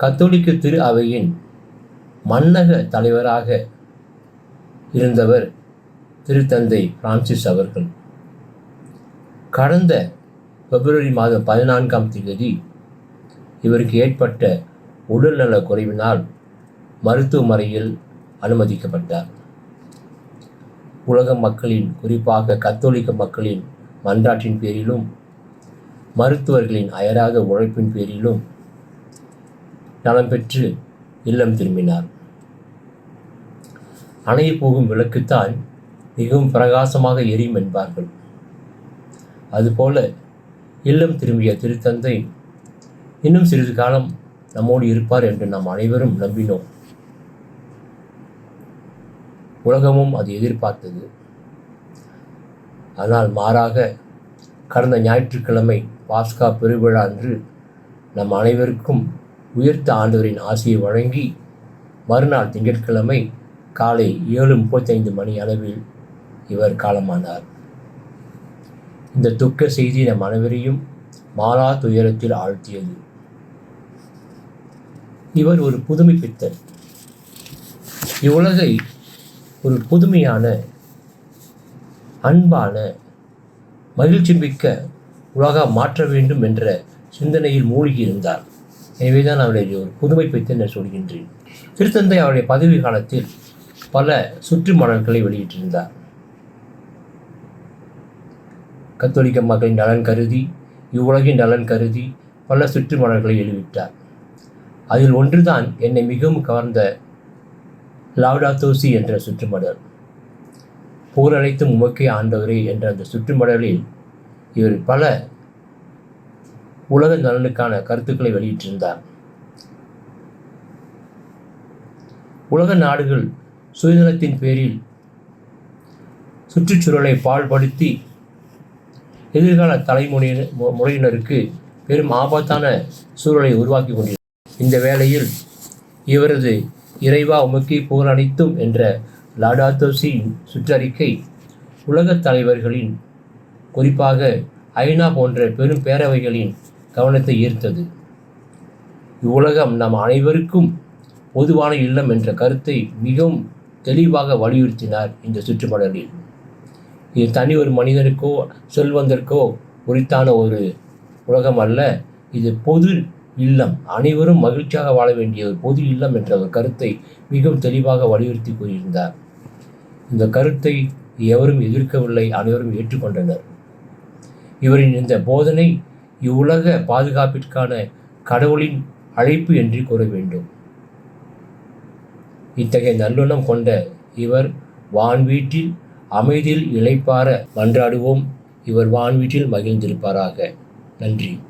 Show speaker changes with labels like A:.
A: கத்தோலிக்க திரு அவையின் மன்னக தலைவராக இருந்தவர் திருத்தந்தை பிரான்சிஸ் அவர்கள். கடந்த பிப்ரவரி மாதம் பதினான்காம் தேதி இவருக்கு ஏற்பட்ட உடல்நல குறைவினால் மருத்துவமனையில் அனுமதிக்கப்பட்டார். உலக மக்களின் குறிப்பாக கத்தோலிக்க மக்களின் மன்றாட்டின் பேரிலும் மருத்துவர்களின் அயராத உழைப்பின் பேரிலும் நலம் பெற்று இல்லம் திரும்பினார் அணைய போகும் விளக்குத்தான் மிகவும் பிரகாசமாக எரியும் என்பார்கள். அதுபோல இல்லம் திரும்பிய திருத்தந்தை இன்னும் சிறிது காலம் நம்மோடு இருப்பார் என்று நாம் அனைவரும் நம்பினோம். உலகமும் அது எதிர்பார்த்தது. ஆனால் மாறாக கடந்த ஞாயிற்றுக்கிழமை பாஸ்கா பெருவிழா அன்று நம் அனைவருக்கும் உயர்த்த ஆண்டவரின் ஆசையை வழங்கி மறுநாள் திங்கட்கிழமை காலை ஏழு முப்பத்தைந்து மணி அளவில் இவர் காலமானார். இந்த துக்க செய்தி நம் அனைவரையும் மாலா துயரத்தில் ஆழ்த்தியது. இவர் ஒரு புதுமை பித்தர். இவ்வுலகை ஒரு புதுமையான அன்பான மகிழ்ச்சி மிக்க உலக மாற்ற வேண்டும் என்ற சிந்தனையில் மூழ்கி இருந்தார் எனவே தான் அவருடைய ஒரு புதுமை பற்றி நான் சொல்கின்றேன். திருத்தந்தை அவருடைய பதவி காலத்தில் பல சுற்று மணல்களை வெளியிட்டிருந்தார். கத்தோலிக்க மக்களின் நலன் கருதி இவ்வுலகின் நலன் கருதி பல சுற்று மணல்களை வெளியிட்டார் அதில் ஒன்றுதான் என்னை மிகவும் கவர்ந்த லாவ்டாத்தோசி என்ற சுற்றுமடல் புகழனைத்தும் உமக்கே ஆண்டவரே என்ற அந்த சுற்றுமடலில் இவர் பல உலக நலனுக்கான கருத்துக்களை வெளியிட்டிருந்தார். உலக நாடுகள் சுயநலத்தின் பேரில் சுற்றுச்சூழலை பாழ்படுத்தி எதிர்கால தலைமுறையின முறையினருக்கு பெரும் ஆபத்தான சூழலை உருவாக்கி கொண்டிருக்கிறார் இந்த வேளையில் இவரது இறைவா உமக்கி புகழ் அனைத்தும் என்ற லாடாத்தோசியின் சுற்றறிக்கை உலகத் தலைவர்களின் குறிப்பாக ஐநா போன்ற பெரும் பேரவைகளின் கவனத்தை ஈர்த்தது. இவ்வுலகம் நம் அனைவருக்கும் பொதுவான இல்லம் என்ற கருத்தை மிகவும் தெளிவாக வலியுறுத்தினார் இந்த சுற்றுமடலில். இது தனி ஒரு மனிதனுக்கோ செல்வந்தருக்கோ உரித்தான ஒரு உலகம் அல்ல. இது பொது இல்லம். அனைவரும் மகிழ்ச்சியாக வாழ வேண்டிய ஒரு பொது இல்லம் என்ற ஒரு கருத்தை மிகவும் தெளிவாக வலியுறுத்தி கூறியிருந்தார். இந்த கருத்தை எவரும் எதிர்க்கவில்லை அனைவரும் ஏற்றுக்கொண்டனர். இவரின் இந்த போதனை இவ்வுலக பாதுகாப்பிற்கான கடவுளின் அழைப்பு என்று கூற வேண்டும். இத்தகைய நல்லுணம் கொண்ட இவர் வான்வீட்டில் அமைதியில் இளைப்பார மன்றாடுவோம். இவர் வான்வீட்டில் மகிழ்ந்திருப்பாராக. நன்றி.